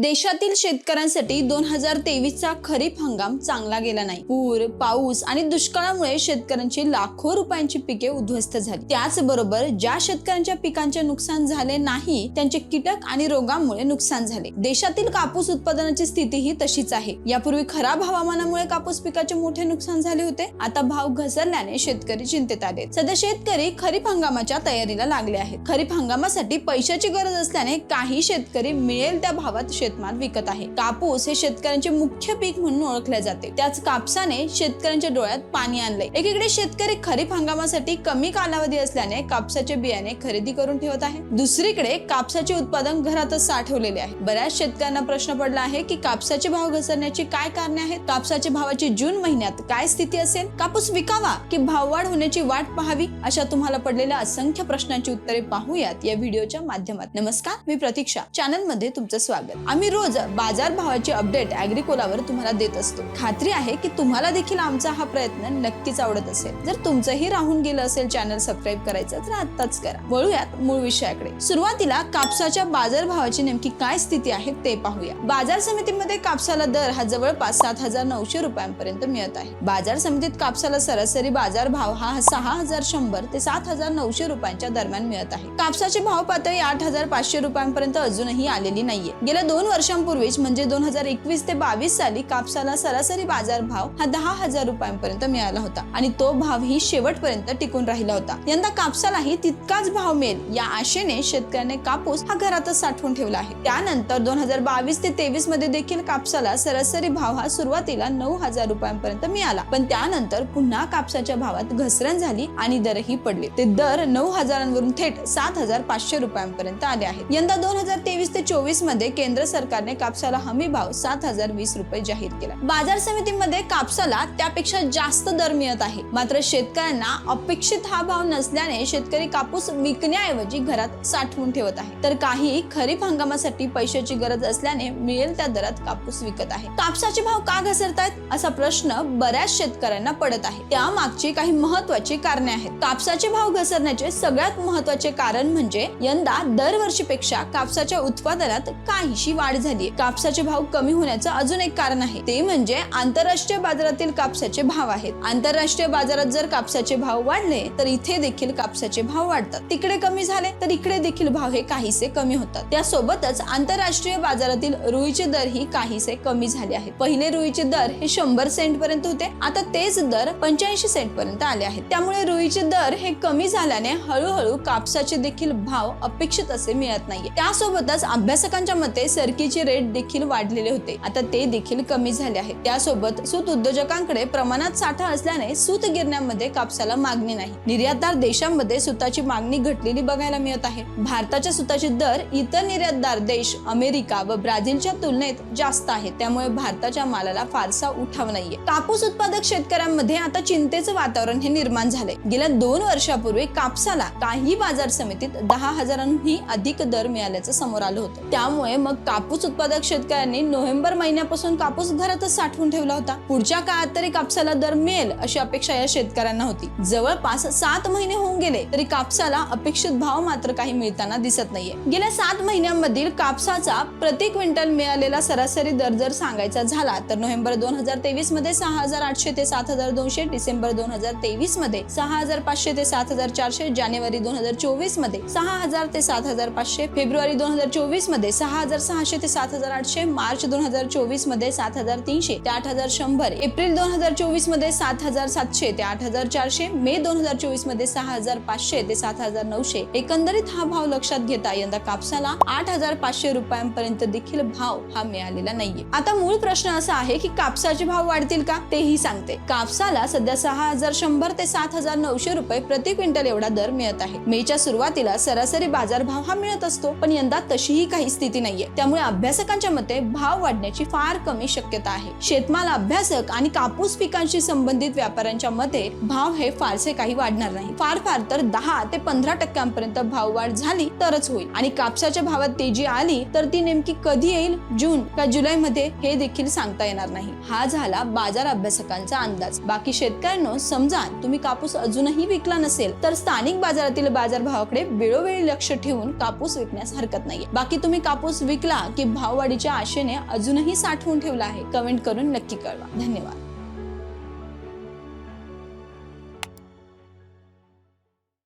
देशातील शेतकऱ्यांसाठी दोन हजार तेवीसचा खरीप हंगाम चांगला गेला नाही. पूर पाऊस आणि दुष्काळामुळे शेतकऱ्यांची लाखो रुपयांची पिके उद्ध्वस्त झाली. त्याचबरोबर ज्या शेतकऱ्यांच्या पिकांचे नुकसान झाले नाही त्यांचे कीटक आणि रोगामुळे नुकसान झाले. देशातील कापूस उत्पादनाची स्थितीही तशीच आहे. यापूर्वी खराब हवामानामुळे कापूस पिकाचे मोठे नुकसान झाले होते. आता भाव घसरल्याने शेतकरी चिंतेत आले. सध्या शेतकरी खरीप हंगामाच्या तयारीला लागले आहेत. खरीप हंगामासाठी पैशाची गरज असल्याने काही शेतकरी मिळेल त्या भावात शेतमाल विकत आहे. कापूस हे शेतकऱ्यांचे मुख्य पीक म्हणून ओळखले जाते. त्याच कापसाने शेतकऱ्यांच्या डोळ्यात पाणी आणले एकीकडे शेतकरी खरीप हंगामासाठी कमी कालावधी असल्याने कापसाचे बियाणे खरेदी करून ठेवत आहे. दुसरीकडे कापसाचे उत्पादन घरातच साठवलेले आहे. बऱ्याच शेतकऱ्यांना प्रश्न पडला आहे की कापसाचे भाव घसरण्याची काय कारणे आहेत? कापसाच्या भावाची जून महिन्यात काय स्थिती असेल? कापूस विकावा की भाववाढ होण्याची वाट पाहावी? अशा तुम्हाला पडलेल्या असंख्य प्रश्नांची उत्तरे पाहूयात या व्हिडिओच्या माध्यमात नमस्कार मी प्रतीक्षा. चॅनलमध्ये तुमचं स्वागत. आम्ही रोज बाजार भावाची अपडेट अॅग्रिकोलावर तुम्हाला देत असतो. खात्री आहे की तुम्हाला देखील आमचा हा प्रयत्न नक्कीच आवडत असेल. जर तुमचंही राहून गेलं असेल चॅनल सबस्क्राईब करायचं तर आत्ताच करा. वळूयात मूळ विषयाकडे. सुरुवातीला कापसाच्या बाजार भावाची नेमकी काय स्थिती आहे ते पाहूया. बाजार समितीमध्ये कापसाला दर हा जवळपास सात हजार नऊशे रुपयांपर्यंत मिळत आहे. बाजार समितीत कापसाला सरासरी बाजार भाव हा सहा हजार शंभर ते सात हजार नऊशे रुपयांच्या दरम्यान मिळत आहे. कापसाची भाव पातळी आठ हजार पाचशे रुपयांपर्यंत अजूनही आलेली नाहीये. गेल्या दोन दोन वर्षांपूर्वीच म्हणजे दोन हजार एकवीस ते बावीस साली कापसाला सरासरी बाजार भाव हा दहा हजार रुपयांपर्यंत मिळाला होता आणि तो भाव ही शेवटपर्यंत टिकून राहिला होता. यंदा कापसालाही तितकाच भाव मिळेल या आशेने शेतकऱ्याने कापूस हा घरातच साठवून ठेवला आहे. त्यानंतर दोन हजार बावीस ते तेवीसमध्ये देखील कापसाला सरासरी भाव हा सुरुवातीला नऊ हजार रुपयांपर्यंत मिळाला. पण त्यानंतर पुन्हा कापसाच्या भावात घसरण झाली आणि दरही पडले. ते दर नऊ हजारांवरून थेट सात हजार पाचशे रुपयांपर्यंत आले आहेत. यंदा दोन हजार तेवीस ते चोवीसमध्ये केंद्र सरकारने कापसाला हमी भाव सात हजार वीस रुपये जाहीर केला. बाजार समितीमध्ये कापसाला त्यापेक्षा जास्त दर मिळत आहे. मात्र शेतकऱ्यांना अपेक्षित हा भाव नसल्याने शेतकरी कापूस विकण्याऐवजी घरात साठवून ठेवत आहे. तर काही खरीप हंगामासाठी पैशाची गरज असल्याने मिळेल त्या दरात कापूस विकत आहे. कापसाचे भाव का घसरतायत? असा प्रश्न बऱ्याच शेतकऱ्यांना पडत आहे. त्या मागची काही महत्वाची कारणे आहेत. कापसाचे भाव घसरण्याचे सगळ्यात महत्त्वाचे कारण म्हणजे यंदा दरवर्षीपेक्षा कापसाच्या उत्पादनात काहीशी वाढ झाली. कापसाचे भाव कमी होण्याचं अजून एक कारण आहे. ते म्हणजे आंतरराष्ट्रीय बाजारातील कापसाचे भाव आहेत. आंतरराष्ट्रीय बाजारात जर कापसाचे भाव वाढले तर इथे देखील कापसाचे भाव वाढतात. तिकडे कमी झाले तर इकडे देखील भाव हे काहीसे कमी होतात. त्यासोबतच आंतरराष्ट्रीय बाजारातील रुईचे दरही काहीसे कमी झाले आहेत. पहिले रुईचे दर हे शंभर सेंट पर्यंत होते. आता तेच दर पंच्याऐंशी सेंट पर्यंत आले आहेत. त्यामुळे रुईचे दर हे कमी झाल्याने हळूहळू कापसाचे देखील भाव अपेक्षित असे मिळत नाही त्यासोबतच अभ्यासकांच्या मते सरकीचे रेट देखील वाढलेले होते. आता ते देखील कमी झाले आहेत. त्यासोबत सूत उद्योजकांकडे प्रमाणात साठा असल्याने सूत गिरण्यामध्ये कापसाला मागणी नाही. निर्यातदार देशांमध्ये सुताची मागणी घटलेली बघायला मिळत आहे. भारताच्या सुताचे दर इतर निर्यातदार देश अमेरिका व ब्राझीलच्या तुलनेत जास्त आहे त्यामुळे भारताच्या मालाला फारसा उठाव नाहीये. कापूस उत्पादक शेतकऱ्यांमध्ये आता चिंतेचं वातावरण हे निर्माण झाले गेल्या दोन वर्षापूर्वी कापसाला काही बाजार समितीत दहा हजारांहूनही अधिक दर मिळाल्याचं समोर आलं होतं. त्यामुळे मग कापूस उत्पादक शेतकऱ्यांनी नोव्हेंबर महिन्यापासून कापूस घरातच साठवून ठेवला होता. पुढच्या काळात तरी कापसाला दर मिळेल अशी अपेक्षा या शेतकऱ्यांना होती. जवळपास सात महिने होऊन गेले तरी कापसाला अपेक्षित भाव मात्र काही मिळताना दिसत नाहीये. गेल्या सात महिन्यांमधील कापसाचा प्रति क्विंटल मिळालेला सरासरी दर जर सांगायचा झाला तर नोव्हेंबर दोन हजार तेवीसमध्ये सहा हजार आठशे ते सात हजार दोनशे डिसेंबर दोन हजार तेवीसमध्ये सहा हजार पाचशे ते सात हजार चारशे जानेवारी दोन हजार चोवीसमध्ये सहा हजार ते सात हजार पाचशे फेब्रुवारी दोन हजार चोवीसमध्ये सहा हजार सहाशे ते सात हजार आठशे मार्च दोन हजार चोवीसमध्ये सात हजार तीनशे ते आठ हजार शंभर एप्रिल दोन हजार चोवीसमध्ये सात हजार सातशे ते आठ हजार चारशे मे दोन हजार चोवीसमध्ये सहा हजार पाचशे ते सात हजार नऊशे. एकंदरीत हा भाव लक्षात घेता यंदा कापसाला आठ हजार पाचशे रुपयांपर्यंत देखील भाव हा मिळालेला नाहीये. आता मूळ प्रश्न असा आहे की कापसाचे भाव वाढतील का? तेही सांगते. कापसाला सध्या सहा हजार शंभर ते सात हजार नऊशे रुपये प्रति क्विंटल एवढा दर मिळत आहे. मेच्या सुरुवातीला सरासरी बाजार भाव हा मिळत असतो पण यंदा तशीही काही स्थिती नाहीये. त्यामुळे अभ्यासकांच्या मते भाव वाढण्याची फार कमी शक्यता आहे. शेतमाल अभ्यासक आणि कापूस पिकांशी संबंधित व्यापाऱ्यांच्या मते भाव हे फारसे काही वाढणार नाही. फार फार तर दहा ते पंधरा टक्क्यांपर्यंत भाव वाढ झाली तरच होईल. आणि कापसाच्या भावात तेजी आली तर ती नेमकी कधी येईल? जून का जुलै मध्ये हे देखील सांगता येणार नाही. हा झाला बाजार अभ्यासकांचा अंदाज. बाकी शेतकऱ्यांनो समजा तुम्ही कापूस अजूनही विकला नसेल तर स्थानिक बाजारातील बाजारभावाकडे वेळोवेळी लक्ष ठेवून कापूस विकण्यास हरकत नाही बाकी तुम्ही कापूस विकला की भाववाढीच्या आशेने अजूनही साठवून ठेवला आहे. कमेंट करून नक्की कळवा. धन्यवाद.